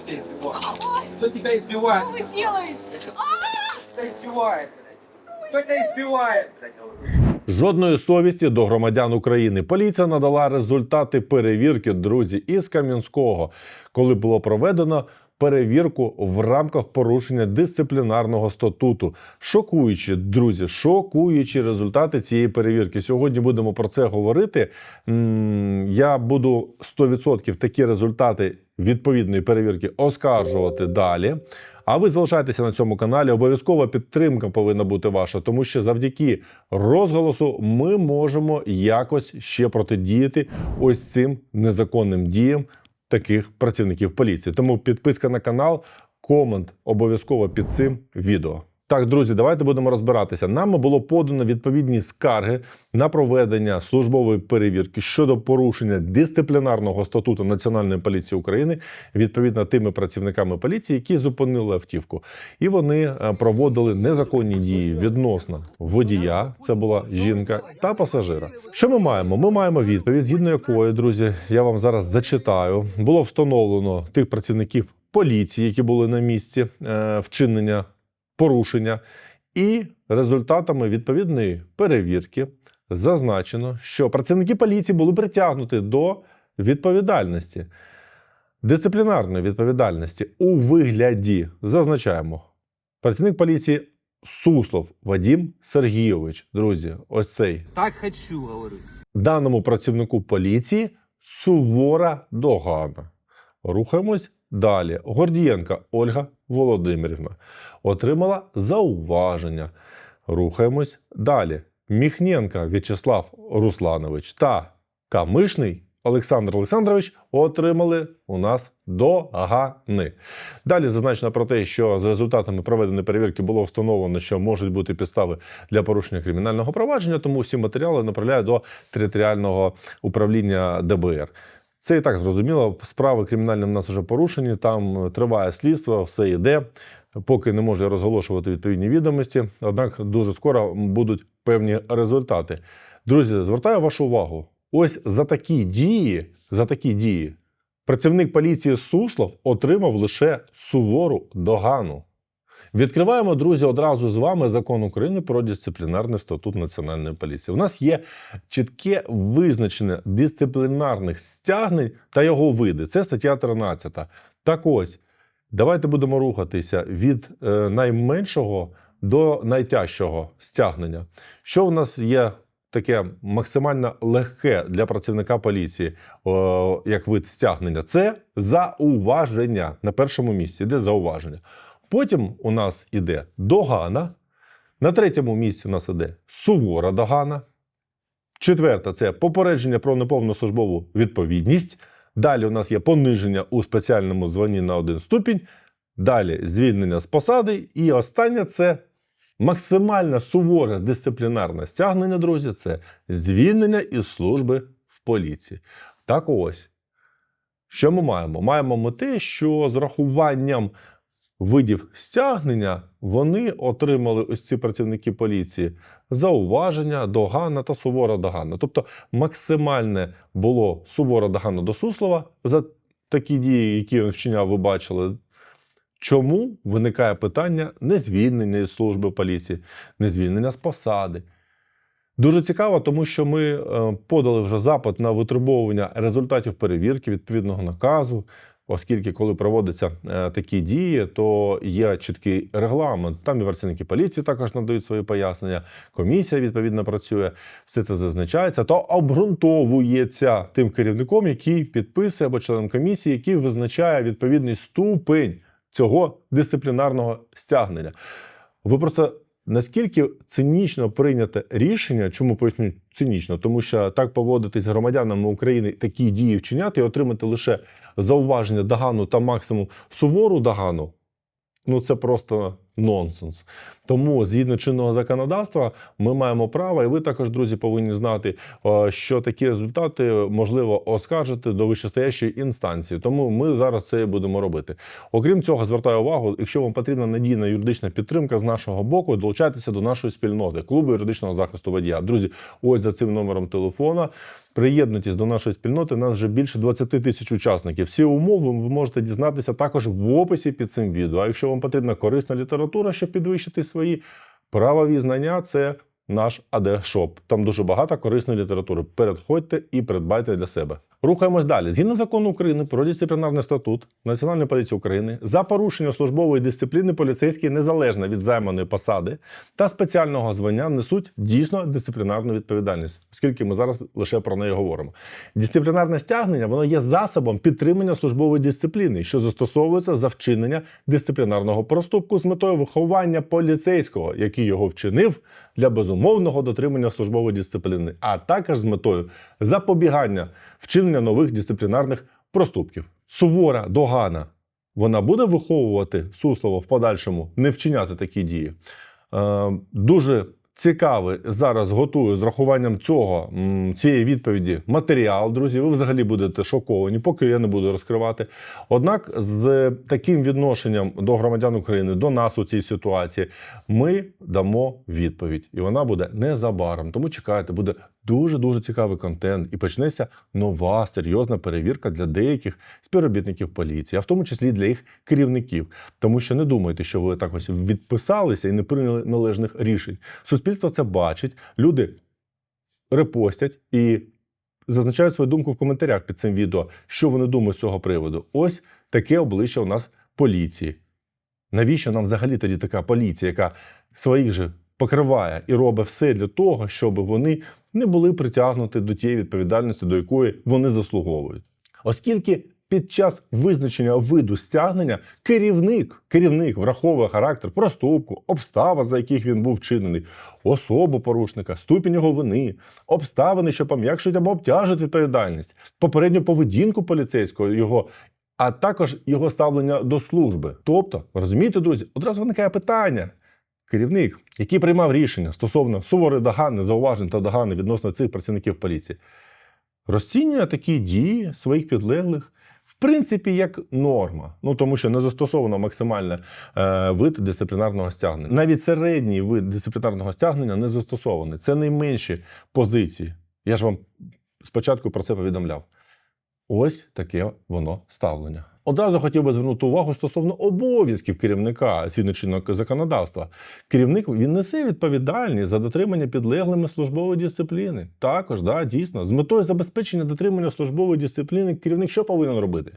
Тебя избивает? Кто тебя избивает? Что вы делаете? Кто избивает? Кто тебя избивает? Жодної совісті до громадян України. Поліція надала результати перевірки, друзі, із Кам'янського, коли було проведено перевірку в рамках порушення дисциплінарного статуту. Шокуючі, друзі, шокуючі результати цієї перевірки. Сьогодні будемо про це говорити. Я буду 100% такі результати відповідної перевірки оскаржувати далі. А ви залишайтеся на цьому каналі. Обов'язкова підтримка повинна бути ваша, тому що завдяки розголосу ми можемо якось ще протидіяти ось цим незаконним діям таких працівників поліції. Тому підписка на канал, комент обов'язково під цим відео. Так, друзі, давайте будемо розбиратися. Нам було подано відповідні скарги на проведення службової перевірки щодо порушення дисциплінарного статуту Національної поліції України відповідно тими працівниками поліції, які зупинили автівку. І вони е, проводили незаконні дії відносно водія, це була жінка, та пасажира. Що ми маємо? Ми маємо відповідь, згідно якої, друзі, я вам зараз зачитаю. Було встановлено тих працівників поліції, які були на місці е, вчинення порушення, і результатами відповідної перевірки зазначено, що працівники поліції були притягнуті до відповідальності, дисциплінарної відповідальності у вигляді, зазначаємо, працівник поліції Суслов Вадім Сергійович. Друзі, ось цей Так хочу, говорю. даному працівнику поліції сувора догана. Рухаємось далі. Гордієнка Ольга Володимирівна отримала зауваження. Рухаємось далі. Міхненка В'ячеслав Русланович та Камишний Олександр Олександрович отримали у нас догани. Далі зазначено про те, що за результатами проведеної перевірки було встановлено, що можуть бути підстави для порушення кримінального провадження, тому всі матеріали направляю до територіального управління ДБР. Це і так зрозуміло. Справи кримінальні в нас вже порушені. Там триває слідство, все йде. Поки не можу я розголошувати відповідні відомості. Однак дуже скоро будуть певні результати. Друзі, звертаю вашу увагу. Ось за такі дії, за такі дії, працівник поліції Суслов отримав лише сувору догану. Відкриваємо, друзі, одразу з вами закон України про дисциплінарний статут Національної поліції. У нас є чітке визначення дисциплінарних стягнень та його види. Це стаття 13. Так ось, давайте будемо рухатися від е, найменшого до найтяжчого стягнення. Що в нас є таке максимально легке для працівника поліції, о, як вид стягнення? Це зауваження на першому місці. Іде зауваження. Потім у нас іде догана. На третьому місці у нас іде сувора догана. Четверта це попередження про неповну службову відповідність. Далі у нас є пониження у спеціальному званні на один ступінь. Далі звільнення з посади. І останнє це максимально суворе дисциплінарне стягнення, друзі. Це звільнення із служби в поліції. Так ось. Що ми маємо? Маємо ми те, що з рахуванням видів стягнення вони отримали ось ці працівники поліції зауваження, догана та сувора догана. Тобто максимальне було сувора догана до Суслова за такі дії, які він вчиняв, ви бачили. Чому виникає питання не звільнення із служби поліції, не звільнення з посади? Дуже цікаво, тому що ми е, подали вже запит на витребовування результатів перевірки відповідного наказу, оскільки, коли проводяться е, такі дії, то є чіткий регламент. Там і працівники поліції також надають свої пояснення. Комісія відповідно працює, все це зазначається та обґрунтовується тим керівником, який підписує або членом комісії, який визначає відповідний ступень цього дисциплінарного стягнення. Ви просто наскільки цинічно прийняте рішення, чому поясню цинічно, тому що так поводитись громадянами України, такі дії вчиняти і отримати лише зауваження догану та максимум сувору догану. Ну це просто нонсенс. Тому згідно чинного законодавства ми маємо право, і ви також, друзі, повинні знати, е, що такі результати можливо оскаржити до вищестоящої інстанції. Тому ми зараз це і будемо робити. Окрім цього, звертаю увагу, якщо вам потрібна надійна юридична підтримка з нашого боку, долучайтеся до нашої спільноти клубу юридичного захисту водія. Друзі, ось за цим номером телефона. Приєднуйтесь до нашої спільноти. У нас вже більше 20 тисяч учасників. Всі умови ви можете дізнатися також в описі під цим відео. А якщо вам потрібна корисна література, щоб підвищити свої правові знання, це наш АД-шоп. Там дуже багато корисної літератури. Переходьте і придбайте для себе. Рухаємось далі. Згідно закону України про дисциплінарний статут Національної поліції України за порушення службової дисципліни поліцейські незалежно від займаної посади та спеціального звання несуть дійсно дисциплінарну відповідальність, оскільки ми зараз лише про неї говоримо. Дисциплінарне стягнення воно є засобом підтримання службової дисципліни, що застосовується за вчинення дисциплінарного проступку з метою виховання поліцейського, який його вчинив для безумовного дотримання службової дисципліни, а також з метою запобігання вчинення нових дисциплінарних проступків. Сувора догана вона буде виховувати Суслова в подальшому не вчиняти такі дії. Е, дуже цікавий зараз готую з рахуванням цього цієї відповіді матеріал. Друзі, ви взагалі будете шоковані, поки я не буду розкривати. Однак, з таким відношенням до громадян України, до нас у цій ситуації, ми дамо відповідь, і вона буде незабаром. Тому чекайте, буде дуже дуже цікавий контент, і почнеться нова серйозна перевірка для деяких співробітників поліції, а в тому числі для їх керівників. Тому що не думайте, що ви так ось відписалися і не прийняли належних рішень. Суспільство це бачить, люди репостять і зазначають свою думку в коментарях під цим відео, що вони думають з цього приводу. Ось таке обличчя у нас поліції. Навіщо нам взагалі тоді така поліція, яка своїх же покриває і робить все для того, щоб вони не були притягнуті до тієї відповідальності, до якої вони заслуговують. Оскільки під час визначення виду стягнення керівник, керівник враховує характер проступку, обставин, за яких він був вчинений, особу порушника, ступінь його вини, обставини, що пом'якшують або обтяжують відповідальність, попередню поведінку поліцейського, його. А також його ставлення до служби. Тобто, розумієте, друзі, одразу виникає питання: керівник, який приймав рішення стосовно суворої догани, зауважень та догани відносно цих працівників поліції, розцінює такі дії своїх підлеглих. В принципі, як норма, ну тому що не застосовано максимальний е, вид дисциплінарного стягнення. Навіть середній вид дисциплінарного стягнення не застосований. Це найменші позиції. Я ж вам спочатку про це повідомляв. Ось таке воно ставлення. Одразу хотів би звернути увагу стосовно обов'язків керівника чинного законодавства. Керівник він несе відповідальність за дотримання підлеглими службової дисципліни. Також, да, дійсно, з метою забезпечення дотримання службової дисципліни керівник що повинен робити?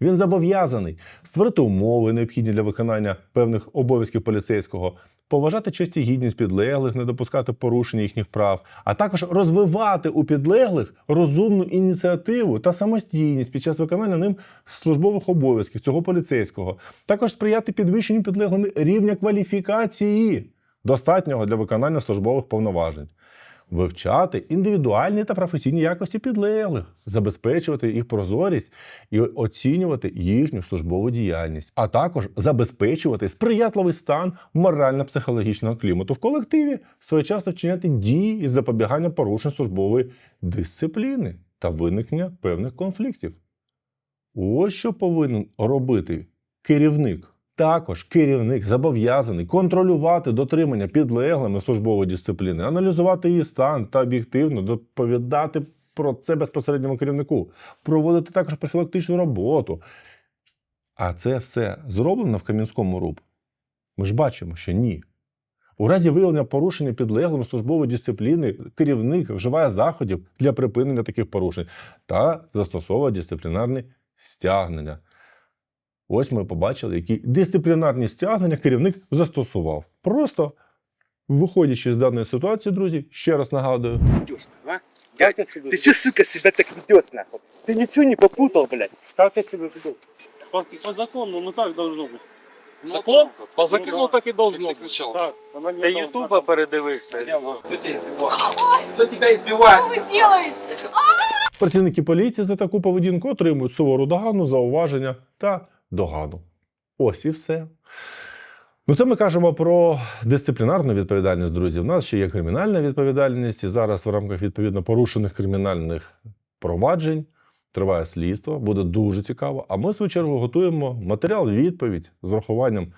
Він зобов'язаний створити умови, необхідні для виконання певних обов'язків поліцейського, поважати честь і гідність підлеглих, не допускати порушення їхніх прав, а також розвивати у підлеглих розумну ініціативу та самостійність під час виконання ним службових обов'язків цього поліцейського, також сприяти підвищенню підлеглими рівня кваліфікації, достатнього для виконання службових повноважень. Вивчати індивідуальні та професійні якості підлеглих, забезпечувати їх прозорість і оцінювати їхню службову діяльність, а також забезпечувати сприятливий стан морально-психологічного клімату в колективі, своєчасно вчиняти дії із запобігання порушень службової дисципліни та виникнення певних конфліктів. Ось що повинен робити керівник. Також керівник зобов'язаний контролювати дотримання підлеглими службової дисципліни, аналізувати її стан та об'єктивно доповідати про це безпосередньому керівнику, проводити також профілактичну роботу. А це все зроблено в Кам'янському РУП. Ми ж бачимо, що ні. У разі виявлення порушення підлеглими службової дисципліни керівник вживає заходів для припинення таких порушень та застосовує дисциплінарні стягнення. Ось ми побачили, які дисциплінарні стягнення керівник застосував. Просто виходячи з даної ситуації, друзі, ще раз нагадую, идешь, а? Дядя, ты че, сука, себя так ведет, нахуй? Ты ничего не попутал, блядь? Как ты себя ведешь? По, по закону, ну так должно быть. Закон? По закону так и должно Ты быть. кричал. Так, она не Ты должна. ютуба передивився. Кто тебя избивает? Кто тебя избивает? Что вы делаете? працівники поліції за таку поведінку отримують сувору догану, зауваження та догану. Ось і все. Ну, це ми кажемо про дисциплінарну відповідальність, друзі. У нас ще є кримінальна відповідальність, і зараз в рамках відповідно порушених кримінальних проваджень триває слідство, буде дуже цікаво. А ми, в свою чергу, готуємо матеріал відповідь з врахуванням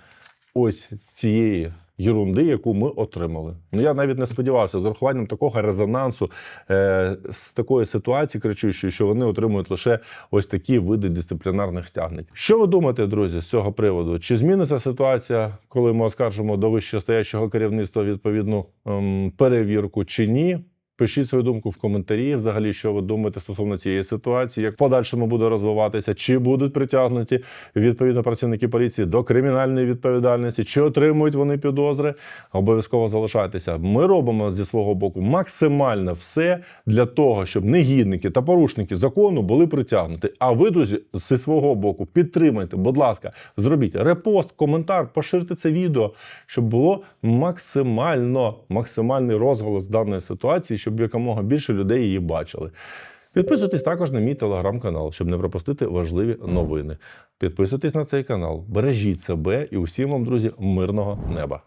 ось цієї єрунди, яку ми отримали. Ну я навіть не сподівався з урахуванням такого резонансу е, з такої ситуації кричущої, що вони отримують лише ось такі види дисциплінарних стягнень. Що ви думаєте, друзі, з цього приводу? Чи зміниться ситуація, коли ми оскаржимо до вищестоящого керівництва відповідну ем, перевірку, чи ні? Пишіть свою думку в коментарі. Взагалі, що ви думаєте стосовно цієї ситуації, як в подальшому буде розвиватися, чи будуть притягнуті відповідно працівники поліції до кримінальної відповідальності, чи отримують вони підозри. Обов'язково залишайтеся. Ми робимо зі свого боку максимально все для того, щоб негідники та порушники закону були притягнуті. А ви, друзі, зі свого боку підтримайте, будь ласка, зробіть репост, коментар, поширте це відео, щоб було максимально максимальний розголос даної ситуації, щоб якомога більше людей її бачили. Підписуйтесь також на мій телеграм-канал, щоб не пропустити важливі новини. Підписуйтесь на цей канал, бережіть себе і усім вам, друзі, мирного неба.